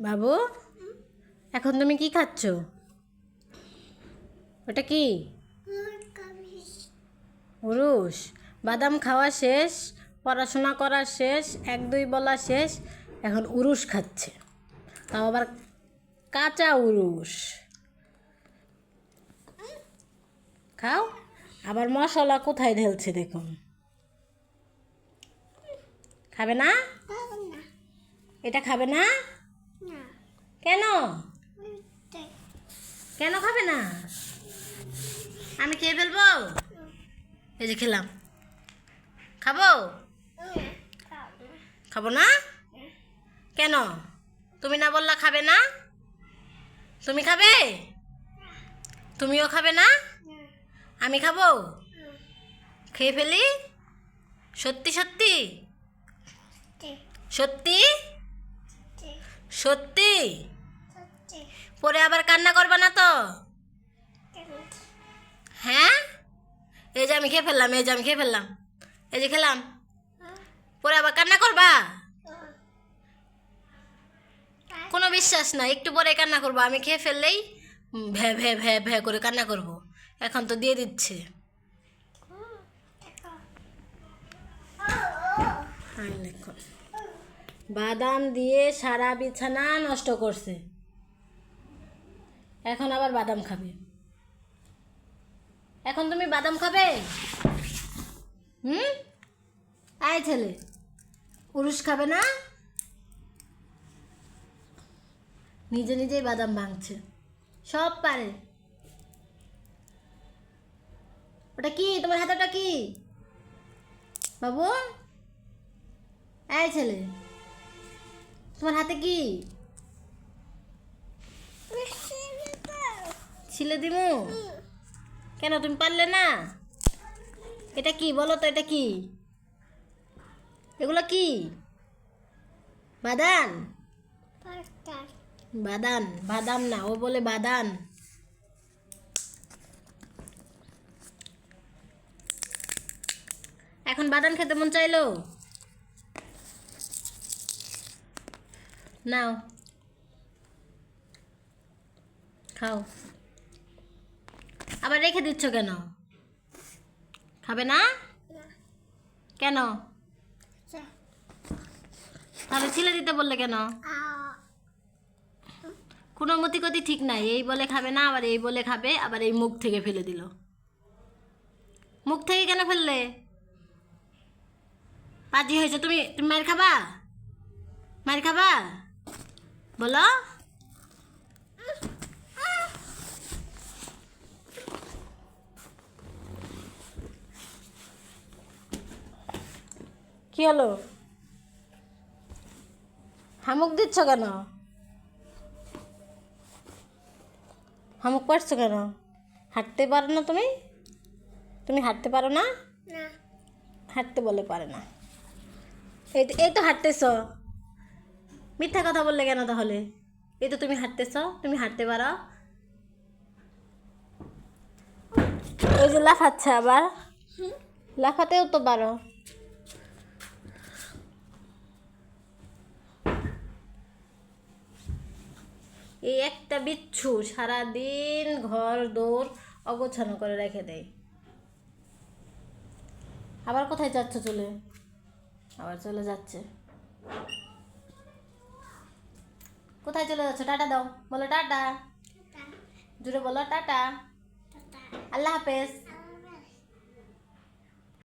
বাবু এখন তুমি কি খাচ্ছ? ওটা কি? উরুষ বাদাম খাওয়া শেষ পড়াশোনা করা শেষ এক দুই বলা শেষ এখন উরুষ খাচ্ছে। তাও আবার কাঁচা উরুষ। খাও। আবার মশলা কোথায় ঢেলছে দেখুন। খাবে না। এটা খাবে না? কেন? কেন খাবে না? আমি খেয়ে ফেলব? এই যে খেলাম। খাব? খাব। না? কেন? তুমি না বললা খাবে না? তুমি খাবে? তুমিও খাবে না? আমি খাব? খেয়ে ফেলি? সত্যি। সত্যি? সত্যি। সত্যি? পরে আবার কান্না করবে না তো? হ্যাঁ? এই যে আমি খেয়ে ফেললাম, এই যে আমি খেয়ে ফেললাম। এই যে খেলাম। পরে আবার কান্না করবা? কোনো বিশ্বাস না একটু পরে কান্না করব। আমি খেয়ে ফেললেই ভ্যা ভ্যা ভ্যা ভ্যা করে কান্না করব। এখন তো দিয়ে দিচ্ছে। বাদাম দিয়ে সারা বিছানা নষ্ট করছে। এখন আবার বাদাম খাবে। এখন তুমি বাদাম খাবে? হুম? আয় ছেলে। পুরুষ খাবে না? নিজে নিজেই বাদাম ভাঙছে। সব পারে। ওটা কি? তোমার হাতে ওটা কি? বাবু? এই ছেলে। তোমার হাতে কি? ছিলে দিমু? কেন, তুমি পারলে না? এটা কি, বলো তো, এটা কি? এগুলো কি? বাদান বাদান বাদাম না, ও বলে বাদান এখন বাদাম খেতে মন চাইলো? নাও। খাও। আবার রেখে দিচ্ছ কেন? খাবে না? কেন? তাহলে ছিলে দিতে বললে কেন? কোনো মতিগতি ঠিক নাই। এই বলে খাবে না আবার এই বলে খাবে আবার এই মুখ থেকে ফেলে দিল। মুখ থেকে কেন ফেললে? পাজি হয়েছে। তুমি তুমি মায়ের খাবা? মায়ের খাবা? বলো। কি হলো? হামুক দিচ্ছ কেন? হামুক পারছ কেন? হাঁটতে পারো না তুমি? তুমি হাঁটতে পারো না? হাঁটতে বলে পারে না। এই তো এই তো হাঁটতেছ। মিথ্যা কথা বললে কেন তাহলে? এই তো তুমি হাঁটতেছ তুমি হাঁটতে পারো। ওই যে লাফাচ্ছে আবার। লাফাতেও তো পারো। এই একটা বিচ্ছু সারাদিন ঘর দৌড় অগোছানো করে রেখে দেয়। আবার কোথায় যাচ্ছ চলে? আবার চলে যাচ্ছে। কোথায় চলে যাচ্ছ? টাটা দাও। বলো টাটা। জুড়ে বলো টাটা। আল্লাহ হাফেজ।